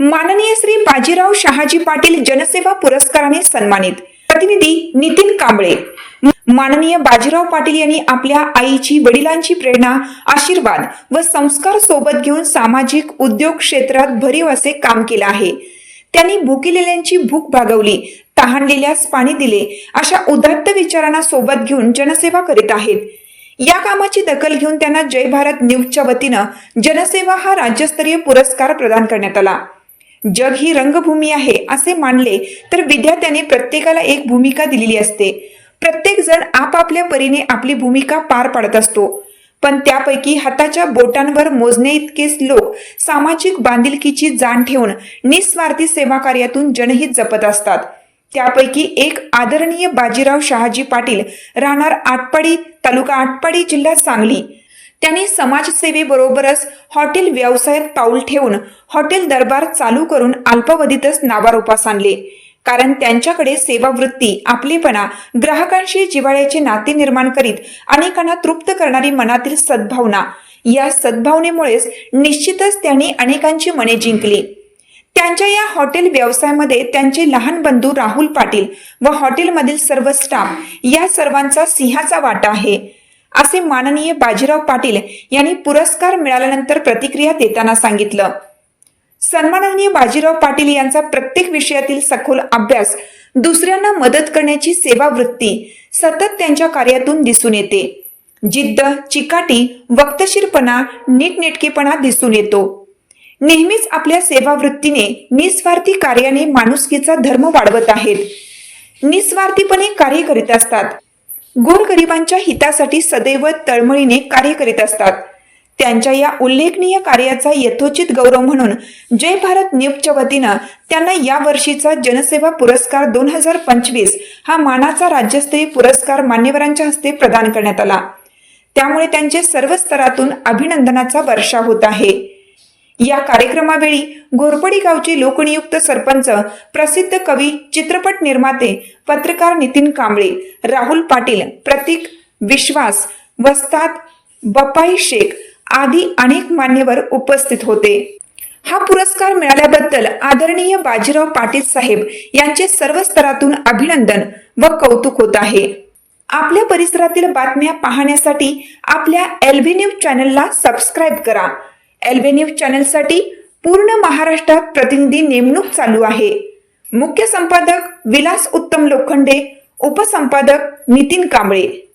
माननीय श्री बाजीराव शहाजी पाटील जनसेवा पुरस्काराने सन्मानित. प्रतिनिधी नितीन कांबळे. माननीय बाजीराव पाटील यांनी आपल्या आईची वडिलांची प्रेरणा आशीर्वाद व संस्कार सोबत घेऊन सामाजिक उद्योग क्षेत्रात भरीव असे काम केले आहे. त्यांनी भुकिलेल्यांची भूक भागवली तहानलेल्यास पाणी दिले अशा उदात्त विचारांना सोबत घेऊन जनसेवा करीत आहेत. या कामाची दखल घेऊन त्यांना जय भारत न्यूजच्या वतीनं जनसेवा हा राज्यस्तरीय पुरस्कार प्रदान करण्यात आला. जग ही रंगभूमी आहे असे मानले तर विद्यार्थ्याने प्रत्येकाला एक भूमिका दिलेली असते. प्रत्येक जण आपापल्या परीने आपली भूमिका पार पाडत असतो. पण त्यापैकी हाताच्या बोटांवर मोजणे इतकेच लोक सामाजिक बांधिलकीची जाण ठेवून निस्वार्थी सेवा कार्यातून जनहित जपत असतात. त्यापैकी एक आदरणीय बाजीराव शहाजी पाटील राहणार आटपाडी तालुका आटपाडी जिल्हा सांगली. त्यांनी समाजसेवेबरोबरच हॉटेल व्यवसायात पाऊल ठेवून हॉटेल दरबार चालू करून अल्पावधीतच नावारोपास आणले. कारण त्यांच्याकडे सेवावृत्ती आपलेपणा ग्राहकांशी जिव्हाळ्याचे नाते निर्माण करीत अनेकांना तृप्त करणारी मनातील सद्भावना या सद्भावनेमुळेच निश्चितच त्यांनी अनेकांची मने जिंकली. त्यांच्या या हॉटेल व्यवसायामध्ये त्यांचे लहान बंधू राहुल पाटील व हॉटेलमधील सर्व स्टाफ या सर्वांचा सिंहाचा वाटा आहे. असे माननीय बाजीराव पाटील यांनी पुरस्कार मिळाल्यानंतर प्रतिक्रिया देताना सांगितलं. सन्माननीय बाजीराव पाटील यांचा प्रत्येक विषयातील सखोल अभ्यास दुसऱ्यांना मदत करण्याची सेवावृत्ती सतत त्यांच्या कार्यातून दिसून येते. जिद्द चिकाटी वक्तशीरपणा नीटनेटकेपणा दिसून येतो. नेहमीच आपल्या सेवावृत्तीने निस्वार्थी कार्याने माणुसकीचा धर्म वाढवत आहेत. निस्वार्थीपणे कार्य करीत असतात. गोरगरिबांच्या हितासाठी सदैव तळमळीने कार्य करीत असतात. त्यांच्या या उल्लेखनीय कार्याचा यथोचित गौरव म्हणून जय भारत न्यूजच्या वतीनं त्यांना या वर्षीचा जनसेवा पुरस्कार दोन हजार पंचवीस हा मानाचा राज्यस्तरीय पुरस्कार मान्यवरांच्या हस्ते प्रदान करण्यात आला. त्यामुळे त्यांचे सर्व स्तरातून अभिनंदनाचा वर्षा होत आहे. या कार्यक्रमावेळी घोरपडी गावचे लोकनियुक्त सरपंच प्रसिद्ध कवी चित्रपट निर्माते पत्रकार नितीन कांबळे राहुल पाटील प्रतीक विश्वास वस्ताद बपाई शेख आदी अनेक मान्यवर उपस्थित होते. हा पुरस्कार मिळाल्याबद्दल आदरणीय बाजीराव पाटील साहेब यांचे सर्व स्तरातून अभिनंदन व कौतुक होत आहे. आपल्या परिसरातील बातम्या पाहण्यासाठी आपल्या एलव्ही न्यूज चॅनलला सबस्क्राईब करा. एलव्ही न्यूज चॅनलसाठी पूर्ण महाराष्ट्रात प्रतिनिधी नेमणूक चालू आहे. मुख्य संपादक विलास उत्तम लोखंडे उपसंपादक नितीन कांबळे.